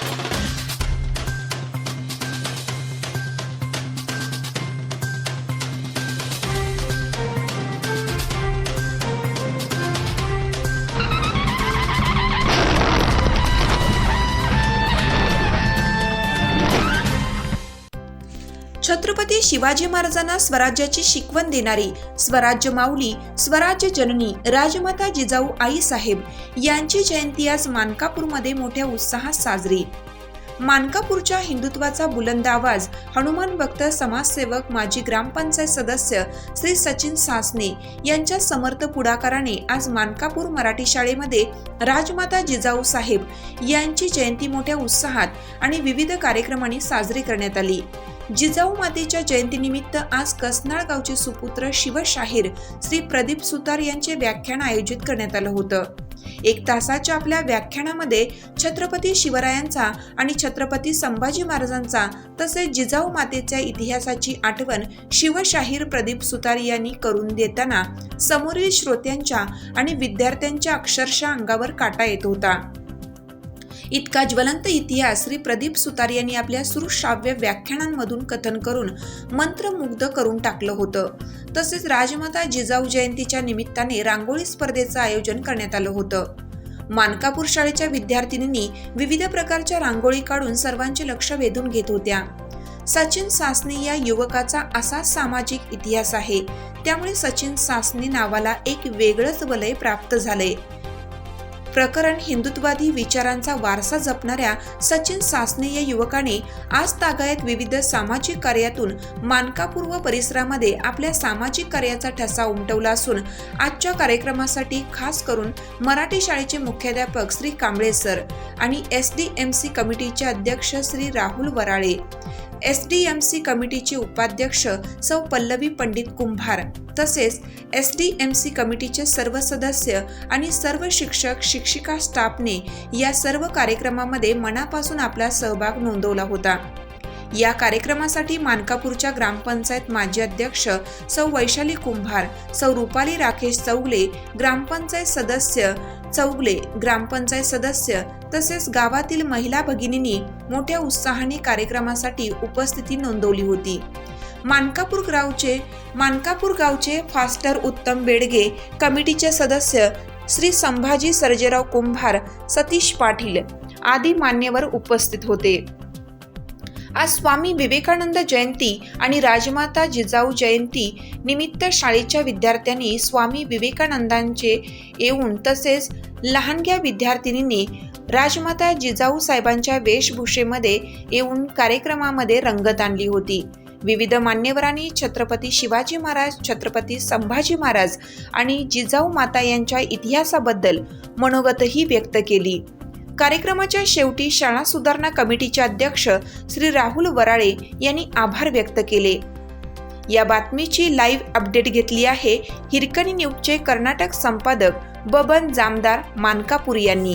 Thank you. Chhatrapati Shivaji महाराजांना स्वराज्याची शिकवण देणारी स्वराज्य माऊली स्वराज्य जननी राजमाता जिजाऊ आई साहेब यांची जयंती आज मानकापूरमध्ये मोठ्या उत्साहात साजरी. मानकापूरच्या हिंदुत्वाचा बुलंद आवाज हनुमान भक्त समाजसेवक माजी ग्रामपंचायत सदस्य श्री सचिन सासने यांच्या समर्थ पुढाकाराने आज मानकापूर मराठी शाळेमध्ये राजमाता जिजाऊ साहेब यांची जयंती मोठ्या उत्साहात आणि विविध कार्यक्रमांनी साजरी करण्यात आली. जिजाऊ मातेच्या जयंतीनिमित्त आज कसनाळ गावचे सुपुत्र शिवशाहीर श्री प्रदीप सुतार यांचे व्याख्यान आयोजित करण्यात आलं होतं. एक तासाच्या आपल्या व्याख्यानामध्ये छत्रपती शिवरायांचा आणि छत्रपती संभाजी महाराजांचा तसेच जिजाऊ मातेच्या इतिहासाची आठवण शिवशाहीर प्रदीप सुतार यांनी करून देताना समोरील श्रोत्यांच्या आणि विद्यार्थ्यांच्या अक्षरशः अंगावर काटा येत होता. इतका ज्वलंत इतिहास श्री प्रदीप सुतार यांनी आपल्या सुश्राव्य व्याख्यानांमधून कथन करून मंत्रमुग्ध करून टाकलं होतं. तसेच राजमाता जिजाऊ जयंतीच्या निमित्ताने रांगोळी स्पर्धेचं आयोजन करण्यात आलं होतं. मानकापूर शाळेच्या विद्यार्थिनींनी विविध प्रकारच्या रांगोळी काढून सर्वांचे लक्ष वेधून घेत होत्या. सचिन सासने या युवकाचा असा सामाजिक इतिहास आहे त्यामुळे सचिन सासने नावाला एक वेगळंच वलय प्राप्त झालंय. प्रकरण हिंदुत्वादी विचारांचा वारसा जपणाऱ्या सचिन सासने या युवकाने आज तागायत विविध सामाजिक कार्यातून मानकापूर व परिसरामध्ये आपल्या सामाजिक कार्याचा ठसा उमटवला असून आजच्या कार्यक्रमासाठी खास करून मराठी शाळेचे मुख्याध्यापक श्री कांबळे सर आणि एस डी एम सी कमिटीचे अध्यक्ष Shri Rahul Varale. S D M C कमिटीचे उपाध्यक्ष सौ पल्लवी पंडित कुंभार तसेच एस डी एम सी कमिटीचे सर्व सदस्य आणि सर्व शिक्षक शिक्षिका स्टाफने या सर्व कार्यक्रमामध्ये मनापासून आपला सहभाग नोंदवला होता. या कार्यक्रमासाठी मानकापूरच्या ग्रामपंचायत माजी अध्यक्ष सौ वैशाली कुंभार सौ रुपाली राकेश चौगले ग्रामपंचायत सदस्य चौगले ग्रामपंचायत सदस्य तसेच गावातील महिला भगिनींनी मोठ्या उत्साहाने कार्यक्रमासाठी उपस्थिती नोंदवली होती. मानकापूर गावचे मानकापूर गावचे फास्टर उत्तम बेडगे कमिटीचे सदस्य श्री संभाजी सर्जेराव कुंभार सतीश पाटील आदी मान्यवर उपस्थित होते. आज स्वामी विवेकानंद जयंती आणि राजमाता जिजाऊ जयंती निमित्त शाळेच्या विद्यार्थ्यांनी स्वामी विवेकानंदांचे येऊन तसेच लहानग्या विद्यार्थिनींनी राजमाता जिजाऊ साहेबांच्या वेशभूषेमध्ये येऊन कार्यक्रमामध्ये रंगत आणली होती. विविध मान्यवरांनी छत्रपती शिवाजी महाराज छत्रपती संभाजी महाराज आणि जिजाऊ माता यांच्या इतिहासाबद्दल मनोगतही व्यक्त केली. कार्यक्रमाच्या शेवटी शाळा सुधारणा कमिटीचे अध्यक्ष श्री राहुल वराळे यांनी आभार व्यक्त केले. या बातमीची लाईव्ह अपडेट घेतली आहे हिरकणी न्यूजचे कर्नाटक संपादक बबन जामदार मानकापूर यांनी.